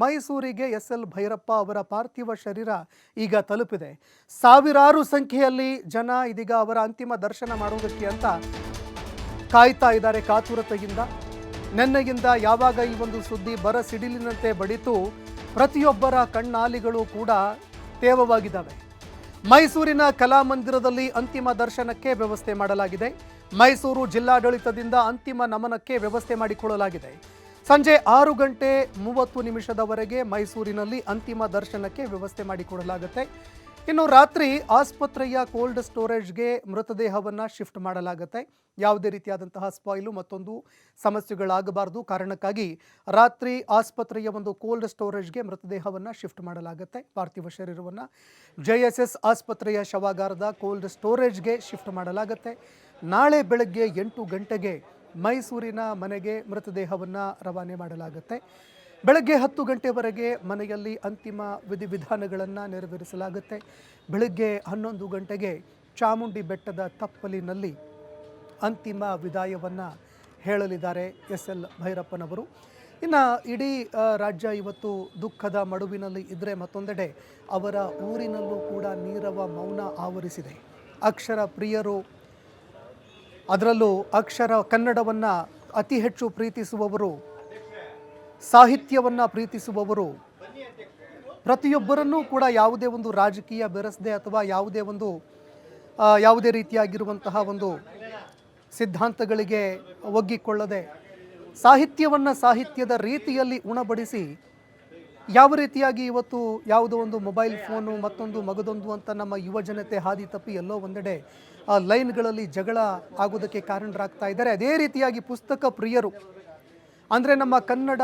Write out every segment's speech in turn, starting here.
ಮೈಸೂರಿಗೆ S L Bhyrappa ಅವರ ಪಾರ್ಥಿವ ಶರೀರ ಈಗ ತಲುಪಿದೆ. ಸಾವಿರಾರು ಸಂಖ್ಯೆಯಲ್ಲಿ ಜನ ಇದೀಗ ಅವರ ಅಂತಿಮ ದರ್ಶನ ಮಾಡುವುದಕ್ಕೆ ಅಂತ ಕಾಯ್ತಾ ಇದ್ದಾರೆ ಕಾತುರತೆಯಿಂದ. ನೆನ್ನೆಯಿಂದ ಯಾವಾಗ ಈ ಒಂದು ಸುದ್ದಿ ಬರ ಸಿಡಿಲಿನಂತೆ ಬಡಿತು ಪ್ರತಿಯೊಬ್ಬರ ಕಣ್ಣಾಲಿಗಳು ಕೂಡ ತೇವವಾಗಿದ್ದಾವೆ. ಮೈಸೂರಿನ ಕಲಾಮಂದಿರದಲ್ಲಿ ಅಂತಿಮ ದರ್ಶನಕ್ಕೆ ವ್ಯವಸ್ಥೆ ಮಾಡಲಾಗಿದೆ. ಮೈಸೂರು ಜಿಲ್ಲಾಡಳಿತದಿಂದ ಅಂತಿಮ ನಮನಕ್ಕೆ ವ್ಯವಸ್ಥೆ ಮಾಡಿಕೊಳ್ಳಲಾಗಿದೆ. ಸಂಜೆ ಆರು ಗಂಟೆ ಮೂವತ್ತು ನಿಮಿಷದವರೆಗೆ ಮೈಸೂರಿನಲ್ಲಿ ಅಂತಿಮ ದರ್ಶನಕ್ಕೆ ವ್ಯವಸ್ಥೆ ಮಾಡಿಕೊಡಲಾಗುತ್ತೆ. ಇನ್ನು ರಾತ್ರಿ ಆಸ್ಪತ್ರೆಯ ಕೋಲ್ಡ್ ಸ್ಟೋರೇಜ್ಗೆ ಮೃತದೇಹವನ್ನು ಶಿಫ್ಟ್ ಮಾಡಲಾಗುತ್ತೆ. ಯಾವುದೇ ರೀತಿಯಾದಂತಹ ಸ್ಪಾಯ್ಲು ಮತ್ತೊಂದು ಸಮಸ್ಯೆಗಳಾಗಬಾರದು. ಕಾರಣಕ್ಕಾಗಿ ರಾತ್ರಿ ಆಸ್ಪತ್ರೆಯ ಒಂದು ಕೋಲ್ಡ್ ಸ್ಟೋರೇಜ್ಗೆ ಮೃತದೇಹವನ್ನು ಶಿಫ್ಟ್ ಮಾಡಲಾಗುತ್ತೆ. ಪಾರ್ಥಿವ ಶರೀರವನ್ನು ಜೆ ಎಸ್ ಎಸ್ ಆಸ್ಪತ್ರೆಯ ಶವಾಗಾರದ ಕೋಲ್ಡ್ ಸ್ಟೋರೇಜ್ಗೆ ಶಿಫ್ಟ್ ಮಾಡಲಾಗುತ್ತೆ. ನಾಳೆ ಬೆಳಗ್ಗೆ ಎಂಟು ಗಂಟೆಗೆ ಮೈಸೂರಿನ ಮನೆಗೆ ಮೃತದೇಹವನ್ನು ರವಾನೆ ಮಾಡಲಾಗುತ್ತೆ. ಬೆಳಗ್ಗೆ ಹತ್ತು ಗಂಟೆವರೆಗೆ ಮನೆಯಲ್ಲಿ ಅಂತಿಮ ವಿಧಿವಿಧಾನಗಳನ್ನು ನೆರವೇರಿಸಲಾಗುತ್ತೆ. ಬೆಳಗ್ಗೆ ಹನ್ನೊಂದು ಗಂಟೆಗೆ ಚಾಮುಂಡಿ ಬೆಟ್ಟದ ತಪ್ಪಲಿನಲ್ಲಿ ಅಂತಿಮ ವಿದಾಯವನ್ನು ಹೇಳಲಿದ್ದಾರೆ ಎಸ್ ಎಲ್ ಭೈರಪ್ಪನವರು. ಇನ್ನು ಇಡೀ ರಾಜ್ಯ ಇವತ್ತು ದುಃಖದ ಮಡುವಿನಲ್ಲಿ ಇದ್ದರೆ ಮತ್ತೊಂದೆಡೆ ಅವರ ಊರಿನಲ್ಲೂ ಕೂಡ ನೀರವ ಮೌನ ಆವರಿಸಿದೆ. ಅಕ್ಷರ ಪ್ರಿಯರು ಅದರಲ್ಲೂ ಅಕ್ಷರ ಕನ್ನಡವನ್ನು ಅತಿ ಹೆಚ್ಚು ಪ್ರೀತಿಸುವವರು, ಸಾಹಿತ್ಯವನ್ನು ಪ್ರೀತಿಸುವವರು, ಪ್ರತಿಯೊಬ್ಬರನ್ನೂ ಕೂಡ ಯಾವುದೇ ಒಂದು ರಾಜಕೀಯ ಬೆರೆಸದೆ ಅಥವಾ ಯಾವುದೇ ಒಂದು ಯಾವುದೇ ರೀತಿಯಾಗಿರುವಂತಹ ಒಂದು ಸಿದ್ಧಾಂತಗಳಿಗೆ ಒಗ್ಗಿಕೊಳ್ಳದೆ ಸಾಹಿತ್ಯವನ್ನು ಸಾಹಿತ್ಯದ ರೀತಿಯಲ್ಲಿ ಉಣಬಡಿಸಿ ಯಾವ ರೀತಿಯಾಗಿ ಇವತ್ತು ಯಾವುದೋ ಒಂದು ಮೊಬೈಲ್ ಫೋನು ಮತ್ತೊಂದು ಮಗದೊಂದು ಅಂತ ನಮ್ಮ ಯುವ ಜನತೆ ಹಾದಿ ತಪ್ಪಿ ಎಲ್ಲೋ ಒಂದೆಡೆ ಲೈನ್ಗಳಲ್ಲಿ ಜಗಳ ಆಗೋದಕ್ಕೆ ಕಾರಣರಾಗ್ತಾ ಇದ್ದಾರೆ. ಅದೇ ರೀತಿಯಾಗಿ ಪುಸ್ತಕ ಪ್ರಿಯರು, ಅಂದರೆ ನಮ್ಮ ಕನ್ನಡ,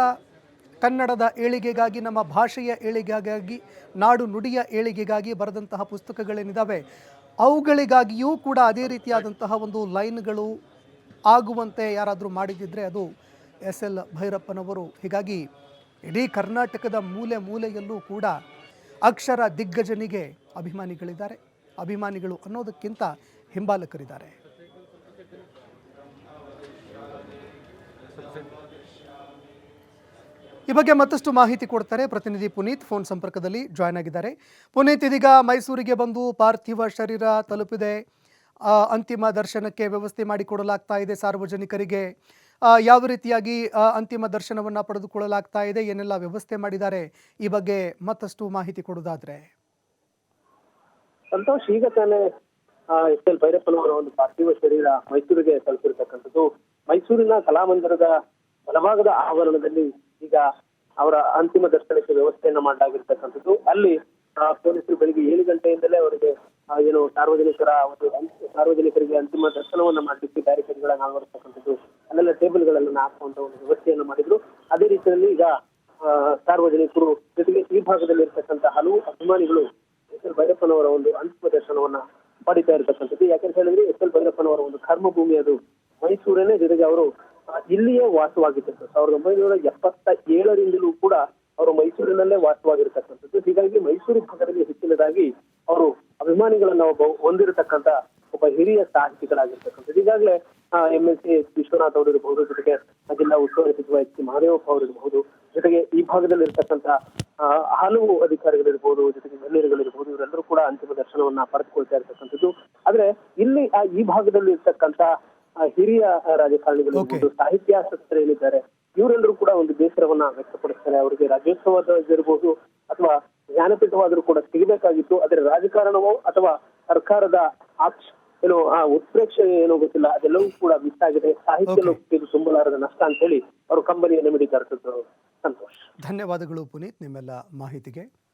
ಕನ್ನಡದ ಏಳಿಗೆಗಾಗಿ, ನಮ್ಮ ಭಾಷೆಯ ಏಳಿಗೆಗಾಗಿ, ನಾಡು ನುಡಿಯ ಏಳಿಗೆಗಾಗಿ ಬರೆದಂತಹ ಪುಸ್ತಕಗಳೇನಿದ್ದಾವೆ ಅವುಗಳಿಗಾಗಿಯೂ ಕೂಡ ಅದೇ ರೀತಿಯಾದಂತಹ ಒಂದು ಲೈನ್ಗಳು ಆಗುವಂತೆ ಯಾರಾದರೂ ಮಾಡಿದಿದ್ರೆ ಅದು ಎಸ್ ಎಲ್ ಭೈರಪ್ಪನವರು. ಹೀಗಾಗಿ ಇಡೀ ಕರ್ನಾಟಕದ ಮೂಲೆ ಮೂಲೆಯಲ್ಲೂ ಕೂಡ ಅಕ್ಷರ ದಿಗ್ಗಜನಿಗೆ ಅಭಿಮಾನಿಗಳಿದ್ದಾರೆ. ಅಭಿಮಾನಿಗಳು ಅನ್ನೋದಕ್ಕಿಂತ ಹಿಂಬಾಲಕರಿದ್ದಾರೆ. ಈ ಬಗ್ಗೆ ಮತ್ತಷ್ಟು ಮಾಹಿತಿ ಕೊಡ್ತಾರೆ ಪ್ರತಿನಿಧಿ ಪುನೀತ್. ಫೋನ್ ಸಂಪರ್ಕದಲ್ಲಿ ಜಾಯ್ನ್ ಆಗಿದ್ದಾರೆ. ಪುನೀತ್, ಇದೀಗ ಮೈಸೂರಿಗೆ ಬಂದು ಪಾರ್ಥಿವ ಶರೀರ ತಲುಪಿದೆ. ಅಂತಿಮ ದರ್ಶನಕ್ಕೆ ವ್ಯವಸ್ಥೆ ಮಾಡಿಕೊಡಲಾಗ್ತಾ ಇದೆ ಸಾರ್ವಜನಿಕರಿಗೆ. ಯಾವ ರೀತಿಯಾಗಿ ಅಂತಿಮ ದರ್ಶನವನ್ನು ಪಡೆದುಕೊಳ್ಳಲಾಗ್ತಾ ಇದೆ, ಏನೆಲ್ಲ ವ್ಯವಸ್ಥೆ ಮಾಡಿದ್ದಾರೆ, ಈ ಬಗ್ಗೆ ಮತ್ತಷ್ಟು ಮಾಹಿತಿ ಕೊಡೋದಾದ್ರೆ ಸಂತೋಷ್, ಈಗ ತಾನೇ ಎಸ್ ಎಲ್ ಭೈರಪ್ಪನವರ ಒಂದು ಪಾರ್ಥಿವ ಶರೀರ ಮೈಸೂರಿಗೆ ತಲುಪಿರ್ತಕ್ಕಂಥದ್ದು. ಮೈಸೂರಿನ ಕಲಾಮಂದಿರದ ಬಲಭಾಗದ ಆವರಣದಲ್ಲಿ ಈಗ ಅವರ ಅಂತಿಮ ದರ್ಶನಕ್ಕೆ ವ್ಯವಸ್ಥೆಯನ್ನ ಮಾಡಲಾಗಿರ್ತಕ್ಕಂಥದ್ದು. ಅಲ್ಲಿ ಪೊಲೀಸರು ಬೆಳಿಗ್ಗೆ ಏಳು ಗಂಟೆಯಿಂದಲೇ ಅವರಿಗೆ ಏನು ಸಾರ್ವಜನಿಕರ ಒಂದು ಸಾರ್ವಜನಿಕರಿಗೆ ಅಂತಿಮ ದರ್ಶನವನ್ನ ಮಾಡಲಿಕ್ಕೆ ಬ್ಯಾರಿಕೇಡ್ಗಳನ್ನ ಅಳವಡಿಸ್ತಕ್ಕಂಥದ್ದು ಅಲ್ಲೆಲ್ಲ ಟೇಬಲ್ಗಳನ್ನ ಹಾಕುವಂತ ಒಂದು ವ್ಯವಸ್ಥೆಯನ್ನು ಮಾಡಿದ್ರು. ಅದೇ ರೀತಿಯಲ್ಲಿ ಈಗ ಸಾರ್ವಜನಿಕರು ಜೊತೆಗೆ ಈ ಭಾಗದಲ್ಲಿ ಇರ್ತಕ್ಕಂಥ ಹಲವು ಅಭಿಮಾನಿಗಳು ಎಸ್ ಎಲ್ ಭೈರಪ್ಪನವರ ಒಂದು ಅಂತಿಮ ದರ್ಶನವನ್ನ ಪಡಿತಾ ಇರತಕ್ಕಂಥದ್ದು. ಯಾಕಂತ ಹೇಳಿದ್ರೆ ಎಸ್ ಎಲ್ ಭೈರಪ್ಪನವರ ಒಂದು ಕರ್ಮಭೂಮಿ ಅದು. ಮೈಸೂರನ್ನೇ ಜೊತೆಗೆ ಅವರು ಇಲ್ಲಿಯೇ ವಾಸವಾಗಿದ್ದರು ಸಾವಿರದ ಒಂಬೈನೂರ ಎಪ್ಪತ್ತ ಏಳರಿಂದಲೂ ಕೂಡ ಅವರು ಮೈಸೂರಿನಲ್ಲೇ ವಾಸವಾಗಿರ್ತಕ್ಕಂಥದ್ದು. ಹೀಗಾಗಿ ಮೈಸೂರು ಭಾಗದಲ್ಲಿ ಹೆಚ್ಚಿನದಾಗಿ ಅವರು ಅಭಿಮಾನಿಗಳನ್ನ ಒಬ್ಬ ಹೊಂದಿರತಕ್ಕಂತ ಒಬ್ಬ ಹಿರಿಯ ಸಾಹಿತಿಗಳಾಗಿರ್ತಕ್ಕಂಥದ್ದು. ಈಗಾಗಲೇ ಎಂ ಎಲ್ ಸಿ ವಿಶ್ವನಾಥ್ ಅವರು ಇರಬಹುದು, ಜೊತೆಗೆ ಜಿಲ್ಲಾ ಉಸ್ತುವಾರಿ ಸಚಿವ ಎಚ್ ಸಿ ಮಹದೇವಪ್ಪ ಅವರು ಇರಬಹುದು ಜೊತೆಗೆ ಈ ಭಾಗದಲ್ಲಿ ಇರ್ತಕ್ಕಂಥ ಆ, ಹಲವು ಅಧಿಕಾರಿಗಳಿರ್ಬೋದು ಜೊತೆಗೆ ಗಣ್ಯರುಗಳಿರ್ಬೋದು ಇವರೆಲ್ಲರೂ ಕೂಡ ಅಂತಿಮ ದರ್ಶನವನ್ನ ಪಡೆದುಕೊಳ್ತಾ ಇರ್ತಕ್ಕಂಥದ್ದು. ಆದ್ರೆ ಇಲ್ಲಿ ಈ ಭಾಗದಲ್ಲಿ ಇರ್ತಕ್ಕಂತ ಹಿರಿಯ ರಾಜಕಾರಣಿಗಳು ಇರ್ಬೋದು, ಸಾಹಿತ್ಯಾಸಕ್ತರು ಏನಿದ್ದಾರೆ ಇವರೆಲ್ಲರೂ ಕೂಡ ಒಂದು ಬೇಸರವನ್ನ ವ್ಯಕ್ತಪಡಿಸ್ತಾರೆ. ಅವರಿಗೆ ರಾಜ್ಯೋತ್ಸವದಿರ್ಬೋದು ಅಥವಾ ಜ್ಞಾನಪೀಠವಾದರೂ ಕೂಡ ಸಿಗಬೇಕಾಗಿತ್ತು. ಆದ್ರೆ ರಾಜಕಾರಣವೋ ಅಥವಾ ಸರ್ಕಾರದ ಆಕ್ಷ ಏನು ಆ ಉತ್ಪ್ರೇಕ್ಷೆ ಏನೋ ಗೊತ್ತಿಲ್ಲ ಅದೆಲ್ಲವೂ ಕೂಡ ಮಿಸ್ ಆಗಿದೆ. ಸಾಹಿತ್ಯ ಲೋಕಕ್ಕೆ ಇದು ತುಂಬಲಾರದ ನಷ್ಟ ಅಂತ ಹೇಳಿ ಅವರು ಕಂಬನಿಯನ್ನು ಮಿಡಿತಾ ಇರ್ತದ್ದು ಧನ್ಯವಾದಗಳು ಪುನೀತ್ ನಿಮ್ಮೆಲ್ಲ ಮಾಹಿತಿಗೆ.